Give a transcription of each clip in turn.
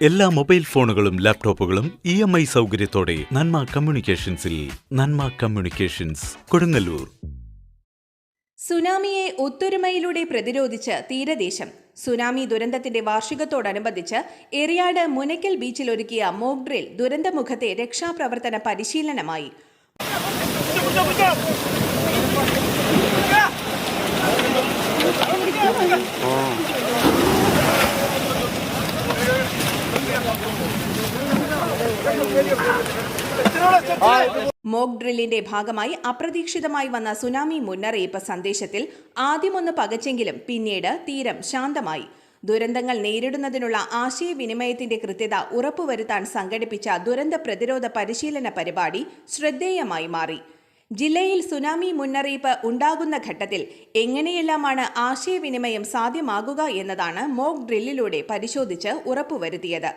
എല്ലാ മൊബൈൽ ഫോണുകളും ലാപ്ടോപ്പുകളും ഇ എം ഐ സൗകര്യത്തോടെ നന്മ കമ്മ്യൂണിക്കേഷൻസിൽ നന്മ കമ്മ്യൂണിക്കേഷൻസ് കൊടുങ്ങല്ലൂർ. സുനാമിയെ ഒത്തൊരുമയിലൂടെ പ്രതിരോധിച്ച് തീരദേശം. സുനാമി ദുരന്തത്തിന്റെ വാർഷികത്തോടനുബന്ധിച്ച് എറിയാട് മുനയ്ക്കൽ ബീച്ചിൽ ഒരുക്കിയ മോക്ഡ്രിൽ ദുരന്തമുഖത്തെ രക്ഷാപ്രവർത്തന പരിശീലനമായി. മോക്ക് ഡ്രില്ലിന്റെ ഭാഗമായി അപ്രതീക്ഷിതമായി വന്ന സുനാമി മുന്നറിയിപ്പ് സന്ദേശത്തിൽ ആദ്യമൊന്ന് പകച്ചെങ്കിലും പിന്നീട് തീരം ശാന്തമായി. ദുരന്തങ്ങൾ നേരിടുന്നതിനുള്ള ആശയവിനിമയത്തിന്റെ കൃത്യത ഉറപ്പുവരുത്താൻ സംഘടിപ്പിച്ച ദുരന്ത പ്രതിരോധ പരിശീലന പരിപാടി ശ്രദ്ധേയമായി മാറി. ജില്ലയിൽ സുനാമി മുന്നറിയിപ്പ് ഉണ്ടാകുന്ന ഘട്ടത്തിൽ എങ്ങനെയെല്ലാമാണ് ആശയവിനിമയം സാധ്യമാകുക എന്നതാണ് മോക്ക് ഡ്രില്ലിലൂടെ പരിശോധിച്ച് ഉറപ്പുവരുത്തിയത്.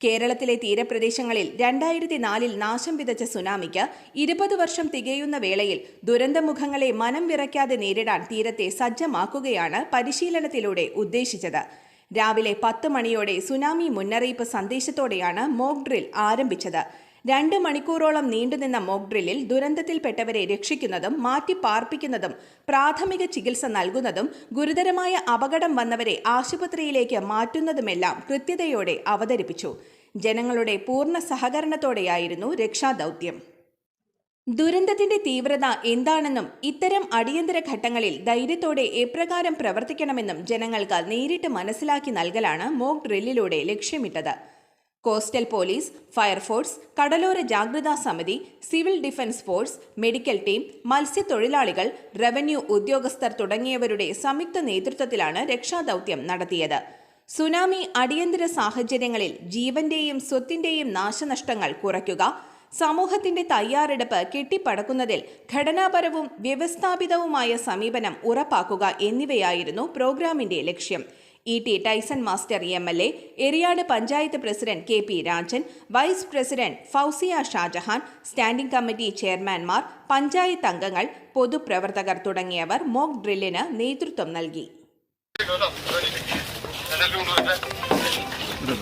കേരളത്തിലെ തീരപ്രദേശങ്ങളിൽ രണ്ടായിരത്തി നാലിൽ നാശം വിതച്ച സുനാമിക്ക് ഇരുപത് വർഷം തികയുന്ന വേളയിൽ ദുരന്തമുഖങ്ങളെ മനം വിറയ്ക്കാതെ നേരിടാൻ തീരത്തെ സജ്ജമാക്കുകയാണ് പരിശീലനത്തിലൂടെ ഉദ്ദേശിച്ചത്. രാവിലെ പത്ത് മണിയോടെ സുനാമി മുന്നറിയിപ്പ് സന്ദേശത്തോടെയാണ് മോക്ക് ഡ്രിൽ ആരംഭിച്ചത്. രണ്ട് മണിക്കൂറോളം നീണ്ടുനിന്ന മോക്ക് ഡ്രില്ലിൽ ദുരന്തത്തിൽപ്പെട്ടവരെ രക്ഷിക്കുന്നതും മാറ്റി പാർപ്പിക്കുന്നതും പ്രാഥമിക ചികിത്സ നൽകുന്നതും ഗുരുതരമായ അപകടം വന്നവരെ ആശുപത്രിയിലേക്ക് മാറ്റുന്നതുമെല്ലാം കൃത്യതയോടെ അവതരിപ്പിച്ചു. ജനങ്ങളുടെ പൂർണ സഹകരണത്തോടെയായിരുന്നു രക്ഷാദൗത്യം. ദുരന്തത്തിന്റെ തീവ്രത എന്താണെന്നും ഇത്തരം അടിയന്തര ഘട്ടങ്ങളിൽ ധൈര്യത്തോടെ എപ്രകാരം പ്രവർത്തിക്കണമെന്നും ജനങ്ങൾക്ക് നേരിട്ട് മനസ്സിലാക്കി നൽകലാണ് മോക് ഡ്രില്ലിലൂടെ ലക്ഷ്യമിട്ടത്. കോസ്റ്റൽ പോലീസ് ഫയർഫോഴ്സ് കടലോര ജാഗ്രതാ സമിതി civil defence force medical team മത്സ്യത്തൊഴിലാളികൾ റവന്യൂ ഉദ്യോഗസ്ഥർ തുടങ്ങിയവരുടെ സംയുക്ത നേതൃത്വത്തിലാണ് രക്ഷാദൌത്യം നടത്തിയത്. സുനാമി അടിയന്തര സാഹചര്യങ്ങളിൽ ജീവന്റെയും സ്വത്തിന്റെയും നാശനഷ്ടങ്ങൾ കുറയ്ക്കുക സമൂഹത്തിന്റെ തയ്യാറെടുപ്പ് കെട്ടിപ്പടക്കുന്നതിൽ ഘടനാപരവും വ്യവസ്ഥാപിതവുമായ സമീപനം ഉറപ്പാക്കുക എന്നിവയായിരുന്നു പ്രോഗ്രാമിന്റെ ലക്ഷ്യം. E T Tyson master M L A Eriyad panchayat president K P Rajan vice president Fauziya Shajahan standing committee ചെയർമാൻമാർ panchayat അംഗങ്ങൾ പൊതുപ്രവർത്തകർ തുടങ്ങിയവർ മോക്ക് ഡ്രില്ലിന് നേതൃത്വം നൽകി.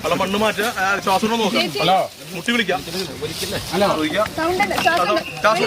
അല്ല മണ്ണ് മാറ്റുക ശ്വാസം നോക്കാം. ഹലോ മുട്ടി വിളിക്കാം. ശ്വാസം